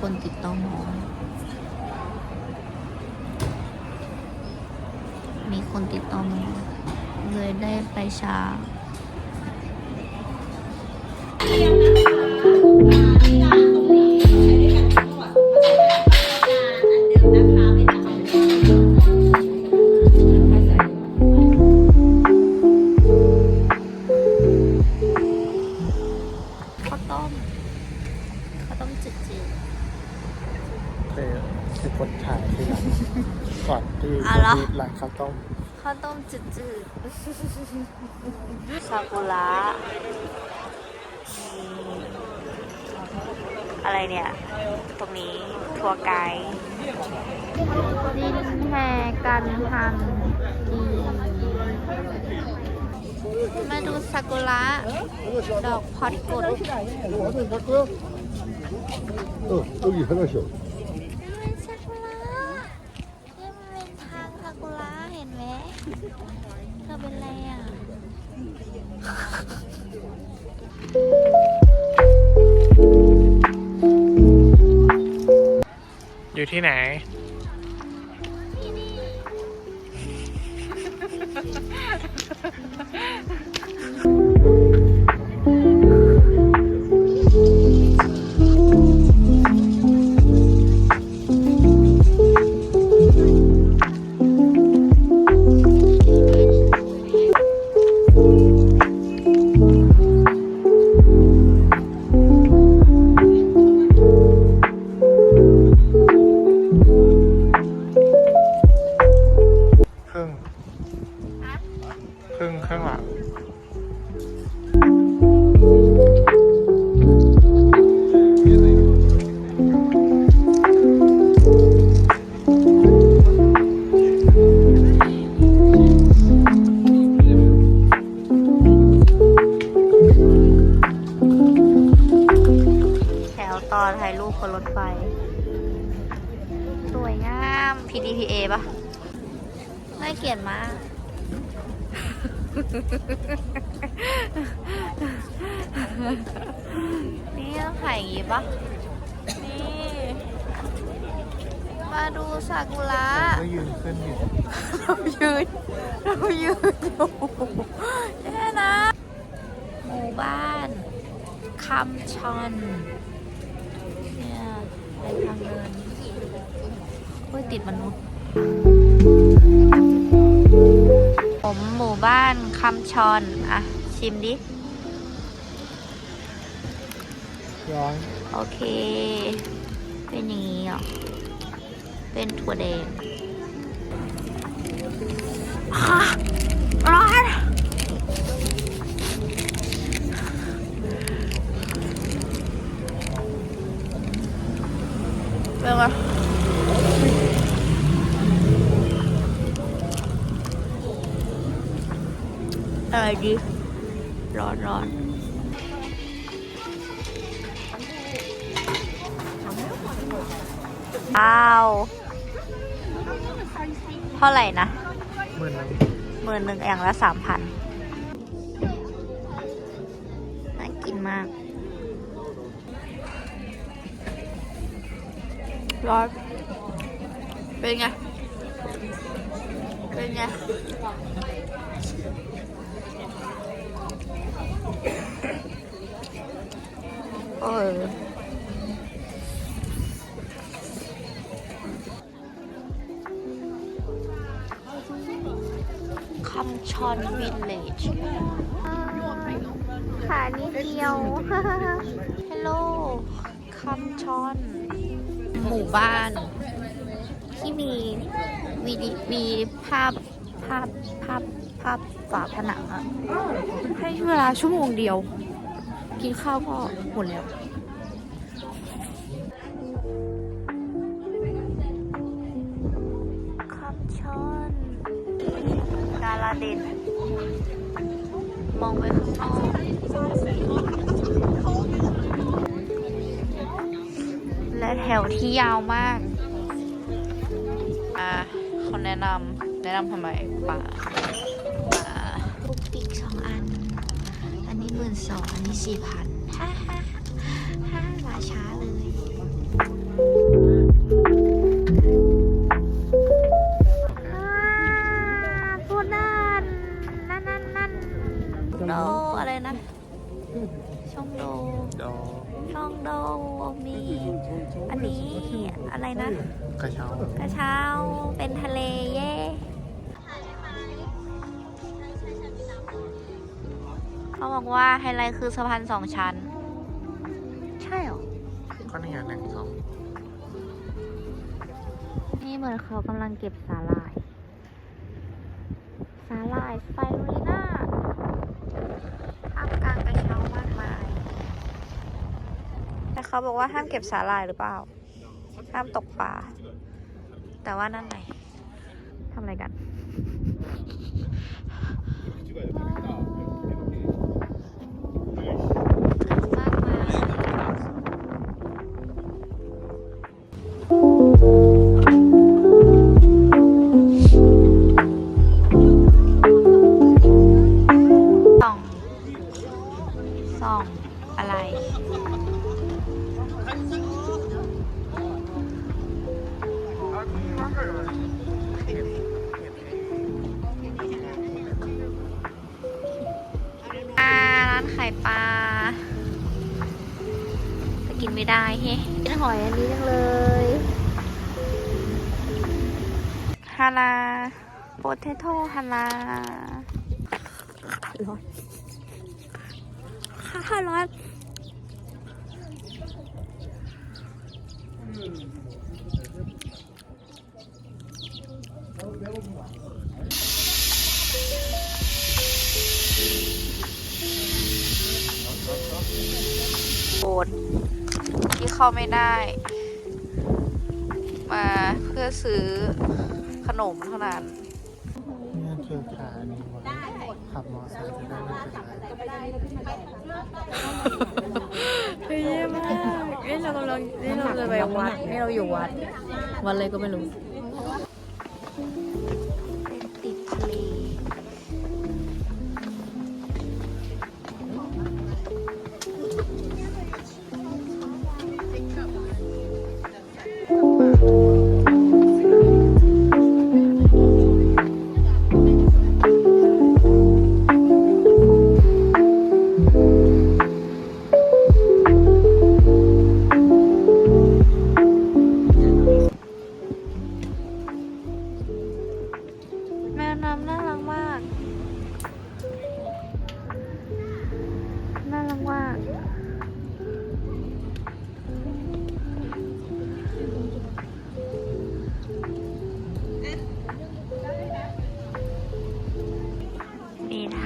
คนติดต่อหมอมีคนติดต่อหมอเลยได้ไปช้าข้าวต้มข้าวต้มจืด เคยคือกดถ่ายที่หลังก่อนที่ อ๋อเหรอ จะมีร้านข้าวต้ม ๆข้าวต้มจืดๆซากุระอะไรเนี่ย ตรงนี้ทัวร์ไกด์ดินแห่กันหันอีมาดูซากุระ ดอกพอดกด 어, 여기 하나씩. เธอเป็นไรอะอยู่ที่ไหน นี่ต้องถ่ายอย่างงี้ปะนี่ มาดูซากุระก็ยืนขึ้นอยู่เรายืน เรายืนอยู่แน่นะ หมู่บ้านคำชอน เนี่ยเป็นทางเดินเฮ้ยติดมนุษย์ มหมู่บ้านคำชอนอะ ชิมดิ ร้อนโอเค เป็นอย่างนี้เหรอ เป็นถั่วแดง อะไรดีร้อนร้อนอ้าว เท่าไหร่นะหมือนหมื่นหนึ่งอย่างละสามพันน่ากินมาก ร้อน เป็นไง เป็นไง เออคำชอนวิลเลจขานิดเดียวฮัลโหลคำชอน หมู่บ้าน ที่มีวีดีมีภาพภาพภาพภาพฝาผนังอะให้เวลาชั่วโมงเดียว กินข้าวก็หมดแล้วคำชอนดาราเด่นมองไปข้างนอกและแต่แถวที่ยาวมาก อ่าเขาแนะนำแนะนำทำไมป่า หมื่นสองอันนี้สี่พันฮ่าฮ่าฮ่ามาช้าเลยอ่าพูดนั่นนั่นนั่นนั่นโดอะไรนะ ช่องโดดอช่องโดมี อันนี้อะไรนะ กระเช้ากระเช้าเป็นทะเลเย่ เขาบอกว่าไฮไลท์คือสะพานสองชั้น ใช่เหรอ ก็ในงานหนึ่งสองนี่เหมือนเขากำลังเก็บสาหร่าย สาหร่ายสไปรูลิน่าท่ามกลางกระเช้ามากมาย แต่เขาบอกว่าห้ามเก็บสาหร่ายหรือเปล่า ห้ามตกปลา แต่ว่านั่นไงทำอะไรกัน นไม่ได้เฮ้กินหอยอันนี้จังเลยฮานาโปเทโต้ฮานาร้อนค่ะร้อนโอด ที่เข้าไม่ได้ มาเพื่อซื้อขนมเท่านั้นนี่คือขานี่หมดขับมอเตอร์ไซค์จะได้ไม่เป็นไรเฮ้ยเยี่ยมมากนี่เรากำลังนี่เราจะไปวัดนี่เราอยู่วัด วัดอะไรก็ไม่รู้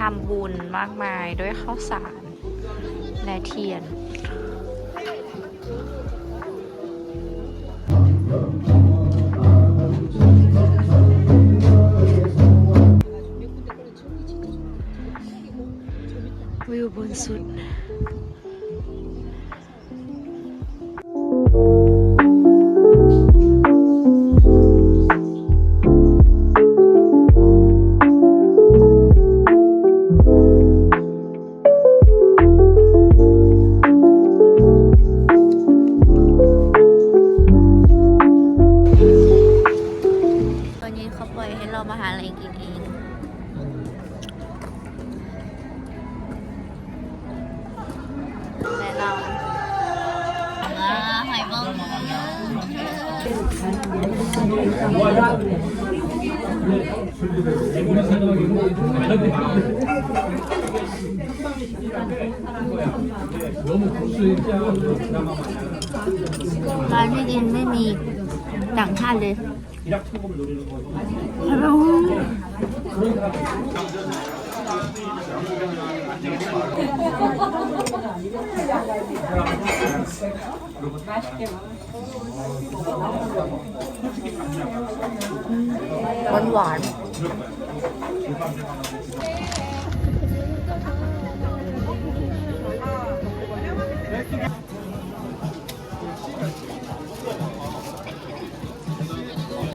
ทำบุญมากมายด้วยข้าวสาร และเทียน วิวบนสุด เองแนะนำอ่าหอยเบงร้านที่กินไม่มีต่างชาติเลย 일학 통금을 노리는 거예요. 그런 사람이 원원. 있어요.